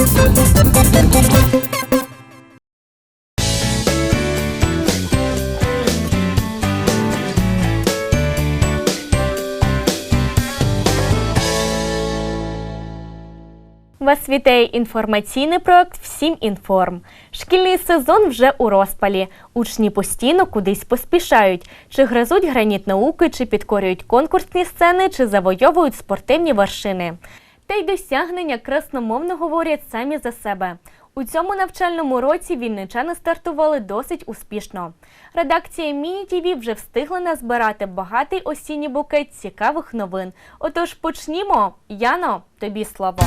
Вас вітає інформаційний проект Всім інформ. Шкільний сезон вже у розпалі. Учні постійно кудись поспішають. Чи гризуть граніт науки, чи підкорюють конкурсні сцени, чи завойовують спортивні вершини. Та й досягнення красномовно говорять самі за себе. У цьому навчальному році вінничани стартували досить успішно. Редакція Міні ТВ вже встигла назбирати багатий осінній букет цікавих новин. Отож почнімо. Яно, тобі слово.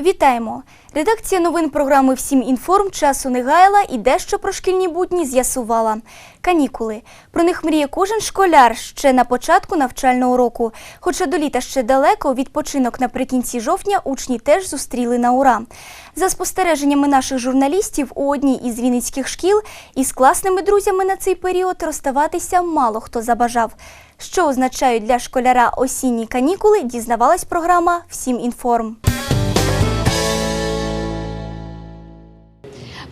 Вітаємо! Редакція новин програми Всім інформ часу не гаяла і дещо про шкільні будні з'ясувала. Канікули. Про них мріє кожен школяр ще на початку навчального року. Хоча до літа ще далеко, відпочинок наприкінці жовтня учні теж зустріли на ура. За спостереженнями наших журналістів, у одній із вінницьких шкіл із класними друзями на цей період розставатися мало хто забажав. Що означають для школяра осінні канікули, дізнавалась програма Всім інформ.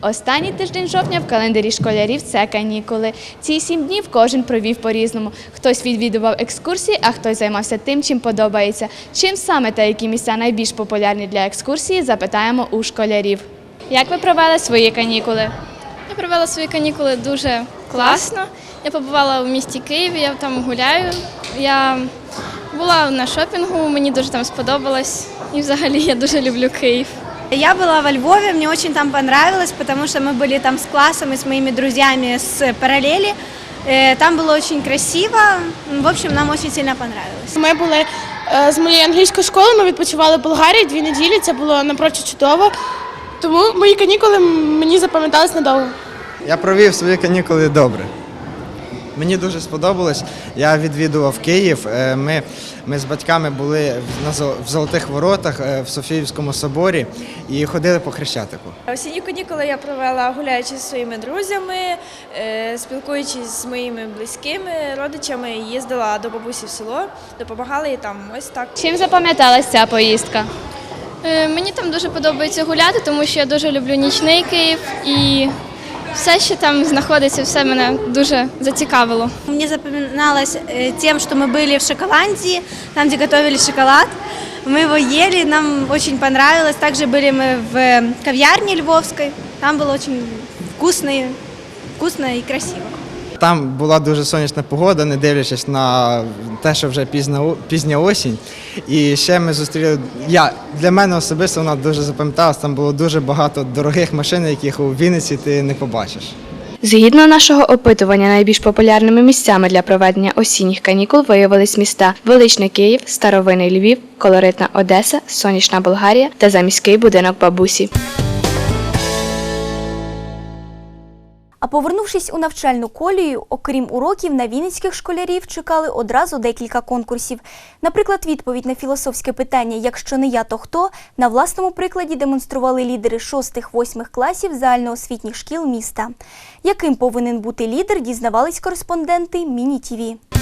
Останній тиждень жовтня в календарі школярів це канікули. Ці сім днів кожен провів по-різному. Хтось відвідував екскурсії, а хтось займався тим, чим подобається. Чим саме та які місця найбільш популярні для екскурсії, запитаємо у школярів. Як ви провели свої канікули? Я провела свої канікули дуже класно. Я побувала в місті Києві, я там гуляю. Я була на шопінгу, мені дуже там сподобалось. І взагалі я дуже люблю Київ. Я была во Львове, мне очень там понравилось, потому что мы были там с классом и с моими друзьями с параллели. Э, Там было очень красиво. В общем, нам очень сильно понравилось. Ми були е, з моєї англійської школи, ми відпочивали в Болгарії дві неділі. Це було напрочуд чудово. Тому мої канікули мені запам'ятались надовго. Я провів свої канікули добре. Мені дуже сподобалось. Я відвідував Київ. Е, Ми, ми з батьками були в- Золотих Воротах е, в Софіївському соборі і ходили по Хрещатику. Осінні канікули я провела гуляючи зі своїми друзями, е, спілкуючись з моїми близькими родичами, їздила до бабусі в село, допомагала їй там. Ось так. Чим запам'яталась ця поїздка? Е, Мені там дуже подобається гуляти, тому що я дуже люблю нічний Київ і все, що там знаходиться, все мене дуже зацікавило. Мне запоминалось э, тем, что мы были в Шоколандии, там, где готовили шоколад. Мы его ели, нам очень понравилось. Также были мы в э, кав'ярне Львовской. Там было очень вкусно, и- вкусно и красиво. Там була дуже сонячна погода, не дивлячись на те, що вже пізна, пізня осінь. І ще ми зустріли. Я для мене особисто вона дуже запам'яталась. Там було дуже багато дорогих машин, яких у Вінниці ти не побачиш. Згідно нашого опитування, найбільш популярними місцями для проведення осінніх канікул виявились міста Величний Київ, Старовинний Львів, Колоритна Одеса, Сонячна Болгарія та заміський будинок бабусі. А повернувшись у навчальну колію, окрім уроків, на вінницьких школярів чекали одразу декілька конкурсів. Наприклад, відповідь на філософське питання Якщо не я, то хто на власному прикладі демонстрували лідери 6-8 класів загальноосвітніх шкіл міста. Яким повинен бути лідер, дізнавались кореспонденти Міні ТІВІ.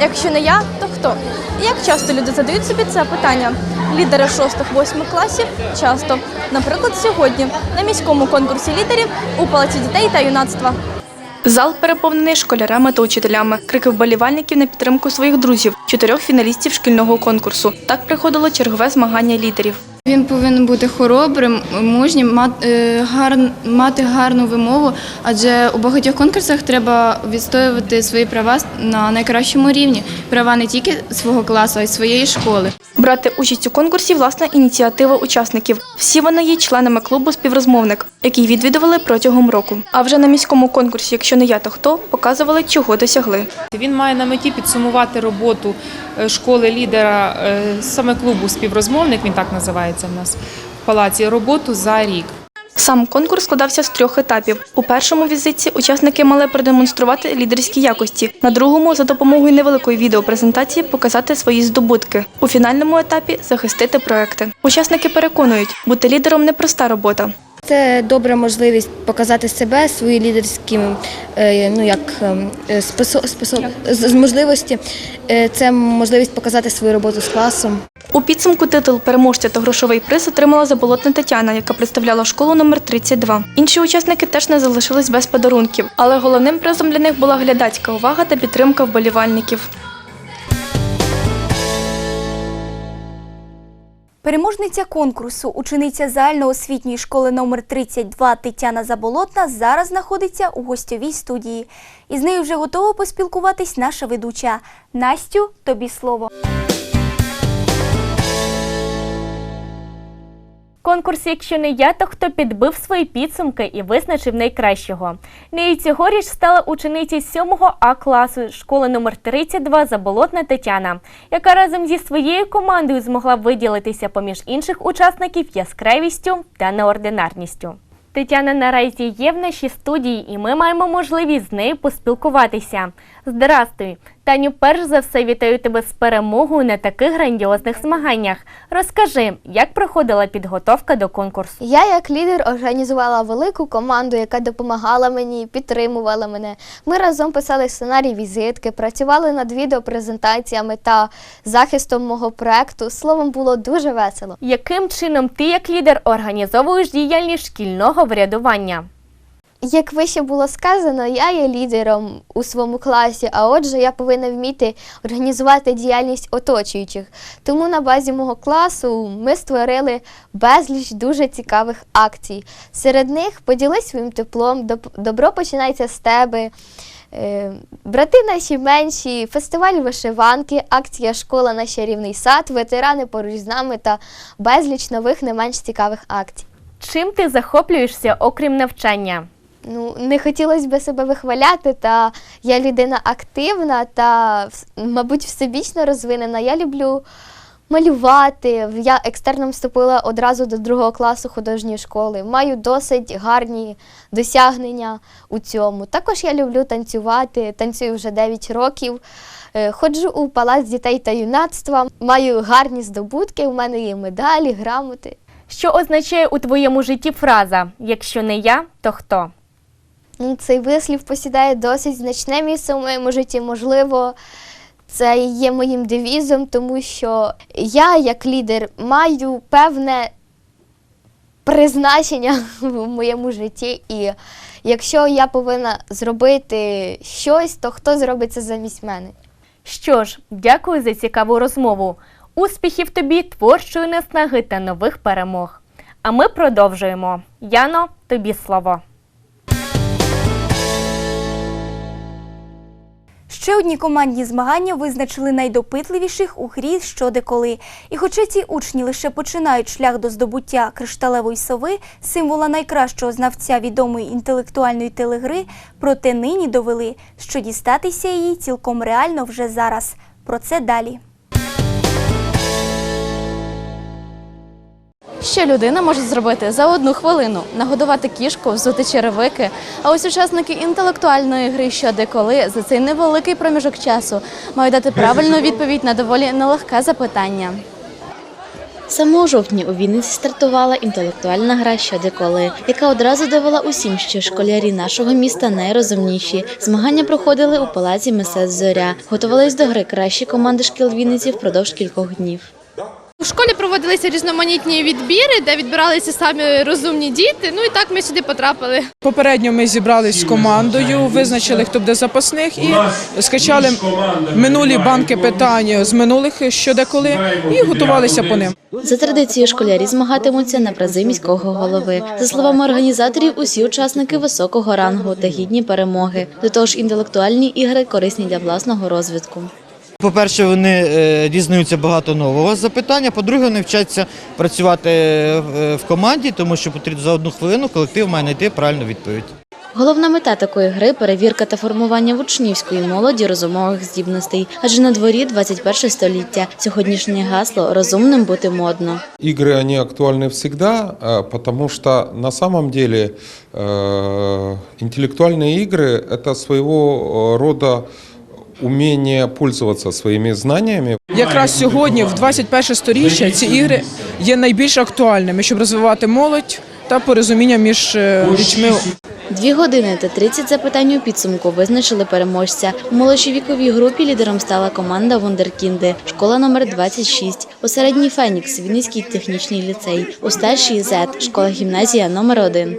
Якщо не я, то хто? Як часто люди задають собі це питання? Лідери 6-8 класів часто. Наприклад, сьогодні на міському конкурсі лідерів у Палаці дітей та юнацтва. Зал переповнений школярами та учителями. Крики вболівальників на підтримку своїх друзів, чотирьох фіналістів шкільного конкурсу. Так приходило чергове змагання лідерів. Він повинен бути хоробрим, мужнім, е, мати гарну вимову, адже у багатьох конкурсах треба відстоювати свої права на найкращому рівні. Права не тільки свого класу, а й своєї школи. Брати участь у конкурсі власна ініціатива учасників. Всі вони є членами клубу співрозмовник, який відвідували протягом року. А вже на міському конкурсі, якщо не я, то хто показували, чого досягли. Він має на меті підсумувати роботу е, школи лідера е, саме клубу співрозмовник. Він так називається в нас в палаці. Роботу за рік. Сам конкурс складався з трьох етапів. У першому візитці учасники мали продемонструвати лідерські якості. На другому за допомогою невеликої відеопрезентації показати свої здобутки. У фінальному етапі захистити проекти. Учасники переконують, бути лідером непроста робота. Це добра можливість показати себе, свої лідерські е, ну як ем, е, спосо- спосо- з- з можливості. Е, Це можливість показати свою роботу з класом. У підсумку титул переможця та грошовий приз отримала заболотна Тетяна, яка представляла школу номер 32. Інші учасники теж не залишились без подарунків, але головним призом для них була глядацька увага та підтримка вболівальників. Переможниця конкурсу, учениця загальноосвітньої школи номер 32 Тетяна Заболотна зараз знаходиться у гостьовій студії. І з нею вже готова поспілкуватись наша ведуча. Настю, тобі слово. Конкурс, якщо не я, то хто підбив свої підсумки і визначив найкращого. Нею цьогоріч стала учениця 7 А класу школи номер 32 Заболотна Тетяна, яка разом зі своєю командою змогла виділитися поміж інших учасників яскравістю та неординарністю. Тетяна наразі є в нашій студії, і ми маємо можливість з нею поспілкуватися. Здрастуй! Таню, перш за все вітаю тебе з перемогою на таких грандіозних змаганнях. Розкажи, як проходила підготовка до конкурсу? Я як лідер організувала велику команду, яка допомагала мені, підтримувала мене. Ми разом писали сценарій візитки, працювали над відеопрезентаціями та захистом мого проекту. Словом, було дуже весело. Яким чином ти, як лідер, організовуєш діяльність шкільного врядування? Як вище було сказано, я є лідером у своєму класі, а отже, я повинна вміти організувати діяльність оточуючих. Тому на базі мого класу ми створили безліч дуже цікавих акцій. Серед них поділись своїм теплом, добро починається з тебе. е, Брати наші менші, фестиваль вишиванки, акція школа на чарівний сад, ветерани поруч з нами та безліч нових не менш цікавих акцій. Чим ти захоплюєшся, окрім навчання? Ну, не хотілося б себе вихваляти, та я людина активна та, мабуть, всебічно розвинена. Я люблю малювати. Я екстерном вступила одразу до другого класу художньої школи. Маю досить гарні досягнення у цьому. Також я люблю танцювати, танцюю вже 9 років. Е, Ходжу у палац дітей та юнацтва, маю гарні здобутки, у мене є медалі, грамоти. Що означає у твоєму житті фраза Якщо не я, то хто? Ну, цей вислів посідає досить значне місце у моєму житті. Можливо, це є моїм девізом, тому що я, як лідер, маю певне призначення в моєму житті. І якщо я повинна зробити щось, то хто зробить це замість мене? Що ж, дякую за цікаву розмову. Успіхів тобі, творчої наснаги та нових перемог. А ми продовжуємо. Яно, тобі слово. Ще одні командні змагання визначили найдопитливіших у грі що де коли. І хоча ці учні лише починають шлях до здобуття кришталевої сови, символа найкращого знавця відомої інтелектуальної телегри, проте нині довели, що дістатися її цілком реально вже зараз. Про це далі. Що людина може зробити за одну хвилину? Нагодувати кішку, взути черевики. А ось учасники інтелектуальної гри що коли за цей невеликий проміжок часу мають дати правильну відповідь на доволі нелегке запитання. Саме у жовтні у Вінниці стартувала інтелектуальна гра «Щодеколи», яка одразу довела усім, що школярі нашого міста найрозумніші. Змагання проходили у палаці мистецтв Зоря. Готувались до гри кращі команди шкіл Вінниці впродовж кількох днів. У школі проводилися різноманітні відбіри, де відбиралися самі розумні діти. Ну і так ми сюди потрапили. Попередньо ми зібрались з командою, визначили, хто буде запасних, і скачали минулі банки питань з минулих щодеколи і готувалися по ним. За традицією школярі змагатимуться на призи міського голови. За словами організаторів, усі учасники високого рангу та гідні перемоги. До того ж, інтелектуальні ігри корисні для власного розвитку. По-перше, вони е, дізнаються багато нового з запитання. По-друге, вони вчаться працювати е, в команді, тому що потрібно за одну хвилину колектив має знайти правильну відповідь. Головна мета такої гри перевірка та формування в учнівської молоді розумових здібностей. Адже на дворі 21 століття. Сьогоднішнє гасло розумним бути модно. Игры, они актуальны всегда, э, потому что на самом деле э, интеллектуальные игры – это своего рода умение пользоваться своими знаниями. Якраз сьогодні, в 21 сторіччя, ці ігри є найбільш актуальними, щоб розвивати молодь, та порозуміння між е, дітьми. Дві години та 30 запитань у підсумку визначили переможця. У молодшій віковій групі лідером стала команда Вундеркінди, школа номер 26, у середній Фенікс, Вінницький технічний ліцей, у старшій ЗЕТ, школа гімназія номер 1.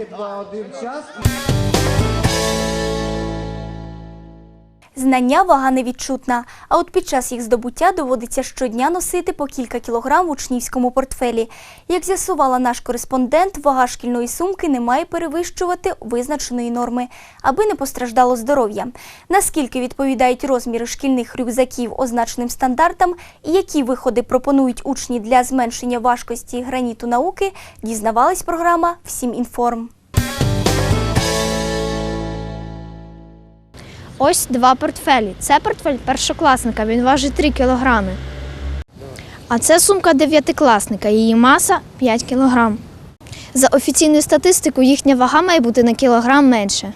Знання вага невідчутна, а от під час їх здобуття доводиться щодня носити по кілька кілограм в учнівському портфелі. Як з'ясувала наш кореспондент, вага шкільної сумки не має перевищувати визначеної норми, аби не постраждало здоров'я. Наскільки відповідають розміри шкільних рюкзаків означеним стандартам і які виходи пропонують учні для зменшення важкості граніту науки, дізнавалась програма Всім інформ. Ось два портфелі. Це портфель першокласника, він важить 3 кілограми. А це сумка дев'ятикласника, її маса 5 кілограм. За офіційною статистикою, їхня вага має бути на кілограм менше.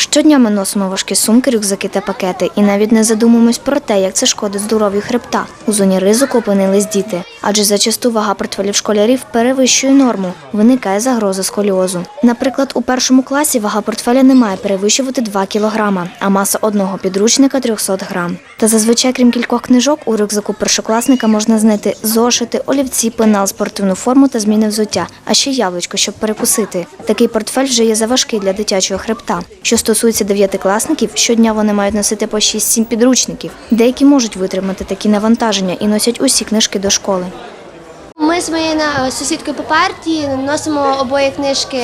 Щодня ми носимо важкі сумки, рюкзаки та пакети, і навіть не задумуємось про те, як це шкодить здоров'ю хребта. У зоні ризику опинились діти, адже зачасту вага портфелів школярів перевищує норму. Виникає загроза сколіозу. Наприклад, у першому класі вага портфеля не має перевищувати 2 кілограма, а маса одного підручника 300 грам. Та зазвичай, крім кількох книжок, у рюкзаку першокласника можна знайти зошити, олівці, пенал, спортивну форму та зміни взуття, а ще яблучко, щоб перекусити. Такий портфель вже є заважкий для дитячого хребта. Що стосується дев'ятикласників, щодня вони мають носити по 6-7 підручників. Деякі можуть витримати такі навантаження і носять усі книжки до школи. Ми з моєю на- сусідкою по партії носимо обоє книжки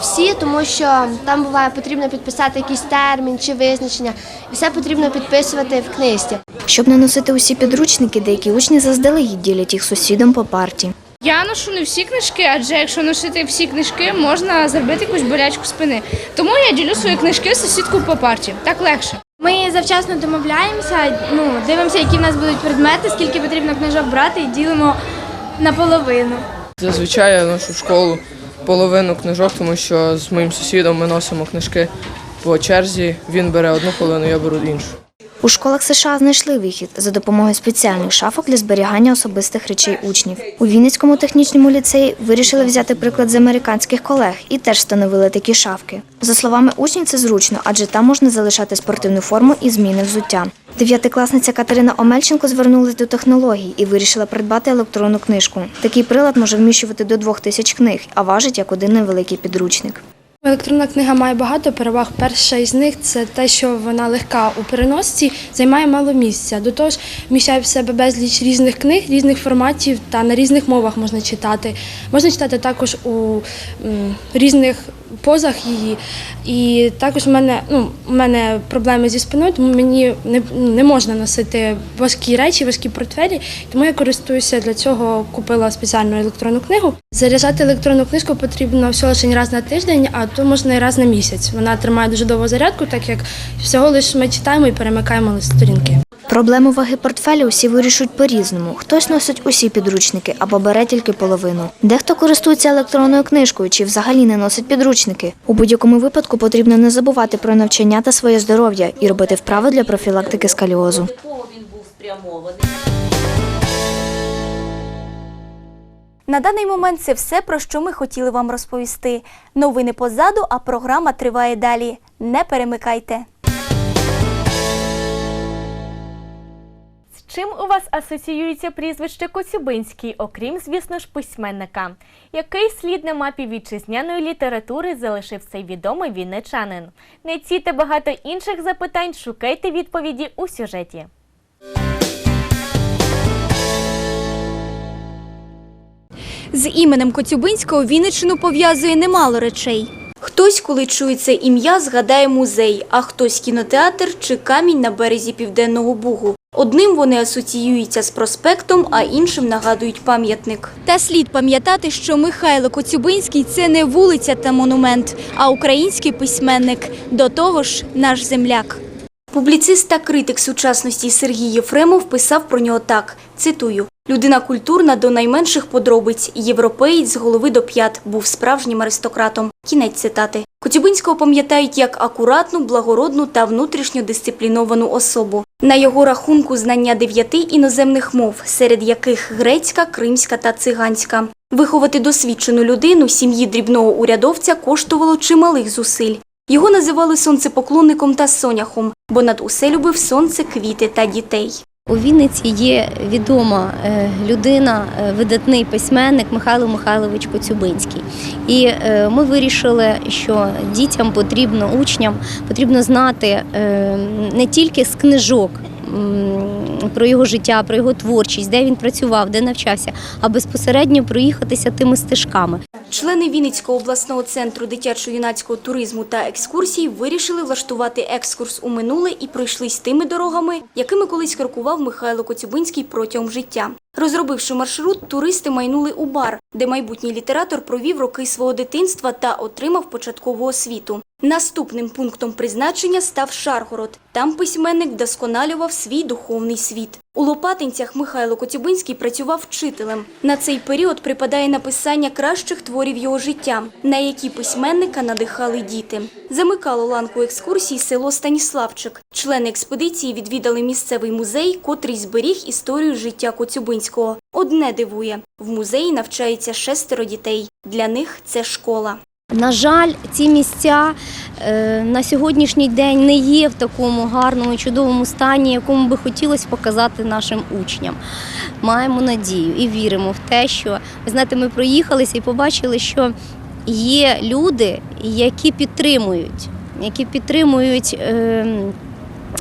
всі, тому що там буває потрібно підписати якийсь термін чи визначення, і все потрібно підписувати в книжці. Щоб не носити усі підручники, деякі учні заздалегідь ділять їх сусідам по парті. Я ношу не всі книжки, адже якщо носити всі книжки, можна зробити якусь болячку спини. Тому я ділю свої книжки з сусідкою по парті. Так легше. Ми завчасно домовляємося, ну, дивимося, які в нас будуть предмети, скільки потрібно книжок брати, і ділимо наполовину. Зазвичай я ношу в школу половину книжок, тому що з моїм сусідом ми носимо книжки по черзі. Він бере одну половину, я беру іншу. У школах США знайшли вихід за допомогою спеціальних шафок для зберігання особистих речей учнів. У Вінницькому технічному ліцеї вирішили взяти приклад з американських колег і теж встановили такі шафки. За словами учнів, це зручно, адже там можна залишати спортивну форму і зміни взуття. Дев'ятикласниця Катерина Омельченко звернулася до технологій і вирішила придбати електронну книжку. Такий прилад може вміщувати до двох тисяч книг, а важить як один невеликий підручник. Електронна книга має багато переваг. Перша із них це те, що вона легка у переносці, займає мало місця. До того ж, вміщає в себе безліч різних книг, різних форматів та на різних мовах можна читати. Можна читати також у різних позах її. І також в мене, ну, у мене проблеми зі спиною, тому мені не, не можна носити важкі речі, важкі портфелі. Тому я користуюся для цього, купила спеціальну електронну книгу. Заряджати електронну книжку потрібно всього лише раз на тиждень, а то можна і раз на місяць. Вона тримає дуже довгу зарядку, так як всього лише ми читаємо і перемикаємо сторінки. Проблему ваги портфеля усі вирішують по-різному. Хтось носить усі підручники або бере тільки половину. Дехто користується електронною книжкою чи взагалі не носить підручники. У будь-якому випадку потрібно не забувати про навчання та своє здоров'я і робити вправи для профілактики скаліозу. На даний момент це все, про що ми хотіли вам розповісти. Новини позаду, а програма триває далі. Не перемикайте. Чим у вас асоціюється прізвище Коцюбинський, окрім, звісно ж, письменника? Який слід на мапі вітчизняної літератури залишив цей відомий вінничанин? На ці та багато інших запитань шукайте відповіді у сюжеті. З іменем Коцюбинського Вінниччину пов'язує немало речей. Хтось, коли чує це ім'я, згадає музей, а хтось кінотеатр чи камінь на березі Південного Бугу. Одним вони асоціюються з проспектом, а іншим нагадують пам'ятник. Та слід пам'ятати, що Михайло Коцюбинський це не вулиця та монумент, а український письменник. До того ж, наш земляк. Публіцист та критик сучасності Сергій Єфремов писав про нього так, цитую. Людина культурна до найменших подробиць, європеєць з голови до п'ят, був справжнім аристократом. Кінець цитати. Коцюбинського пам'ятають як акуратну, благородну та внутрішньо дисципліновану особу. На його рахунку знання дев'яти іноземних мов, серед яких грецька, кримська та циганська. Виховати досвідчену людину сім'ї дрібного урядовця коштувало чималих зусиль. Його називали сонцепоклонником та соняхом, бо над усе любив сонце, квіти та дітей. У Вінниці є відома е, людина, е, видатний письменник Михайло Михайлович Коцюбинський. І е, ми вирішили, що дітям потрібно, учням потрібно знати не тільки з книжок. Про його життя, про його творчість, де він працював, де навчався, а безпосередньо проїхатися тими стежками. Члени Вінницького обласного центру дитячо-юнацького туризму та екскурсій вирішили влаштувати екскурс у минуле і пройшлись тими дорогами, якими колись крокував Михайло Коцюбинський протягом життя. Розробивши маршрут, туристи майнули у бар, де майбутній літератор провів роки свого дитинства та отримав початкову освіту. Наступним пунктом призначення став Шаргород. Там письменник вдосконалював свій духовний світ. У Лопатинцях Михайло Коцюбинський працював вчителем. На цей період припадає написання кращих творів його життя, на які письменника надихали діти. Замикало ланку екскурсій село Станіславчик. Члени експедиції відвідали місцевий музей, котрий зберіг історію життя Коцюбинського. Одне дивує – в музеї навчається шестеро дітей. Для них це школа. На жаль, ці місця е, на сьогоднішній день не є в такому гарному, чудовому стані, якому би хотілося показати нашим учням. Маємо надію і віримо в те, що ви знаєте, ми проїхалися і побачили, що є люди, які підтримують, які підтримують е,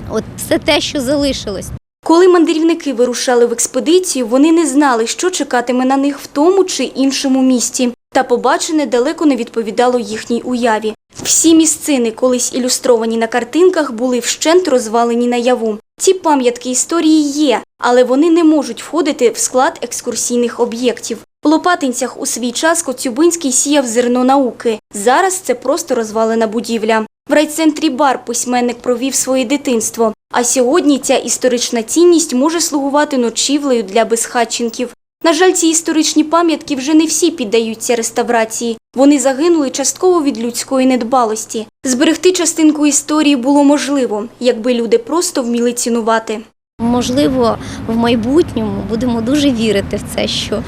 от все те, що залишилось. Коли мандрівники вирушали в експедицію, вони не знали, що чекатиме на них в тому чи іншому місті. Та побачене далеко не відповідало їхній уяві. Всі місцини, колись ілюстровані на картинках, були вщент розвалені наяву. Ці пам'ятки історії є, але вони не можуть входити в склад екскурсійних об'єктів. У Лопатинцях у свій час Коцюбинський сіяв зерно науки. Зараз це просто розвалена будівля. В райцентрі Бар письменник провів своє дитинство. А сьогодні ця історична цінність може слугувати ночівлею для безхатченків. На жаль, ці історичні пам'ятки вже не всі піддаються реставрації. Вони загинули частково від людської недбалості. Зберегти частинку історії було можливо, якби люди просто вміли цінувати. Можливо, в майбутньому будемо дуже вірити в це, що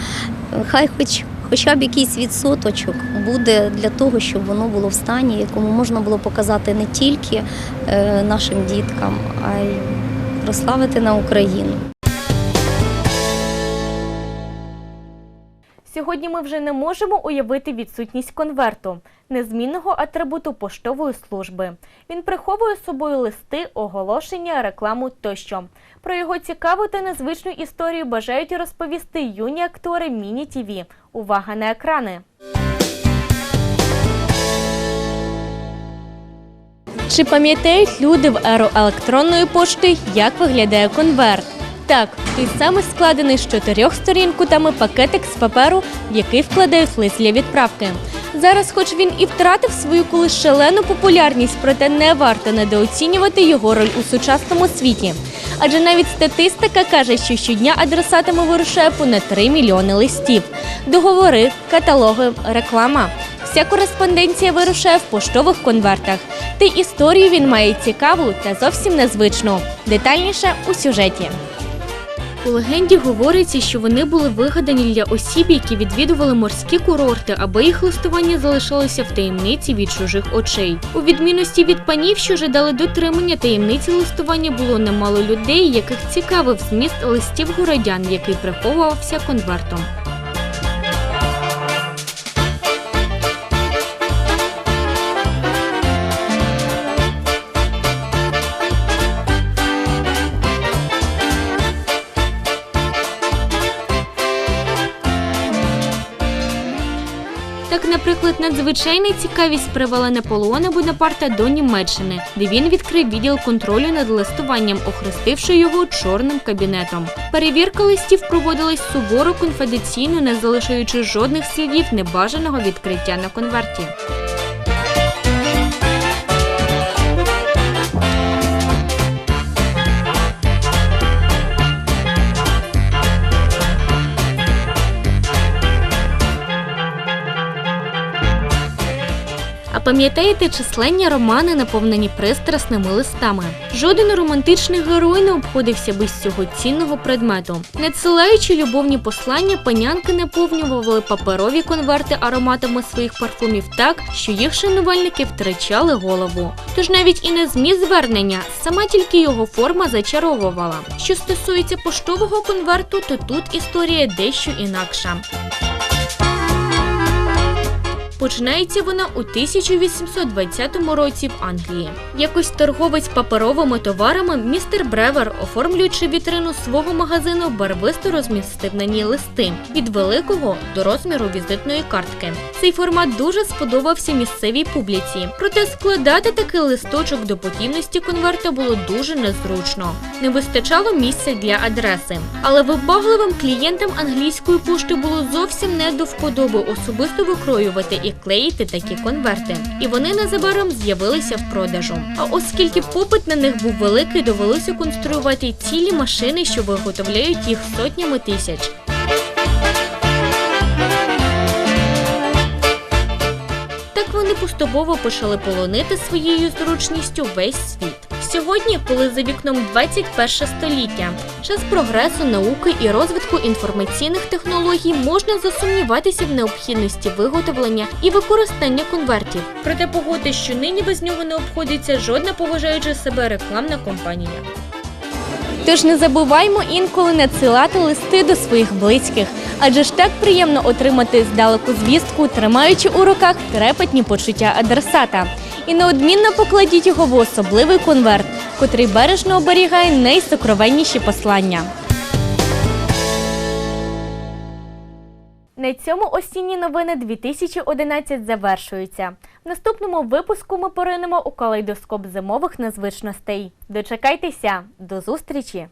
хай хоч хоча б якийсь відсоточок буде для того, щоб воно було в стані, якому можна було показати не тільки е, нашим діткам, а й прославити на Україну. Сьогодні ми вже не можемо уявити відсутність конверту, незмінного атрибуту поштової служби. Він приховує собою листи, оголошення, рекламу тощо. Про його цікаву та незвичну історію бажають розповісти юні актори Міні ТІВІ. Увага на екрани! Чи пам'ятають люди в еру електронної пошти, як виглядає конверт? Так, той самий складений з чотирьох сторін кутами пакетик з паперу, в який вкладають лист для відправки. Зараз, хоч він і втратив свою колись шалену популярність, проте не варто недооцінювати його роль у сучасному світі. Адже навіть статистика каже, що щодня адресатами вирушає понад 3 мільйони листів, договори, каталоги, реклама. Вся кореспонденція вирушає в поштових конвертах. Та й історію він має цікаву та зовсім незвичну. Детальніше у сюжеті. У легенді говориться, що вони були вигадані для осіб, які відвідували морські курорти, аби їх листування залишалося в таємниці від чужих очей. У відмінності від панів, що жадали дотримання таємниці листування, було немало людей, яких цікавив зміст листів городян, який приховувався конвертом. Надзвичайна цікавість привела Наполеона Бонапарта до Німеччини, де він відкрив відділ контролю над листуванням, охрестивши його чорним кабінетом. Перевірка листів проводилась суворо конфіденційно, не залишаючи жодних слідів небажаного відкриття на конверті. Пам'ятаєте численні романи, наповнені пристрасними листами? Жоден романтичний герой не обходився без цього цінного предмету. Надсилаючи любовні послання, панянки наповнювали паперові конверти ароматами своїх парфумів так, що їх шанувальники втрачали голову. Тож навіть і не зміст звернення, сама тільки його форма зачаровувала. Що стосується поштового конверту, то тут історія дещо інакша. Починається вона у 1820 році в Англії. Якось торговець паперовими товарами містер Бревер, оформлюючи вітрину свого магазину, барвисто розмістив на ній листи від великого до розміру візитної картки. Цей формат дуже сподобався місцевій публіці. Проте складати такий листочок до потівності конверта було дуже незручно. Не вистачало місця для адреси. Але вибагливим клієнтам англійської пошти було зовсім не до вподоби особисто викроювати і клеїти такі конверти. І вони незабаром з'явилися в продажу. А оскільки попит на них був великий, довелося конструювати цілі машини, що виготовляють їх сотнями тисяч. Так вони поступово почали полонити своєю зручністю весь світ. Сьогодні, коли за вікном 21 століття, час прогресу, науки і розвитку інформаційних технологій можна засумніватися в необхідності виготовлення і використання конвертів. Проте погодьте, що нині без нього не обходиться жодна поважаюча себе рекламна компанія. Тож не забуваймо інколи надсилати листи до своїх близьких, адже ж так приємно отримати здалеку звістку, тримаючи у руках трепетні почуття адресата. І неодмінно покладіть його в особливий конверт, котрий бережно оберігає найсокровенніші послання. На цьому осінні новини 2011 завершуються. В наступному випуску ми поринемо у калейдоскоп зимових незвичностей. Дочекайтеся, до зустрічі!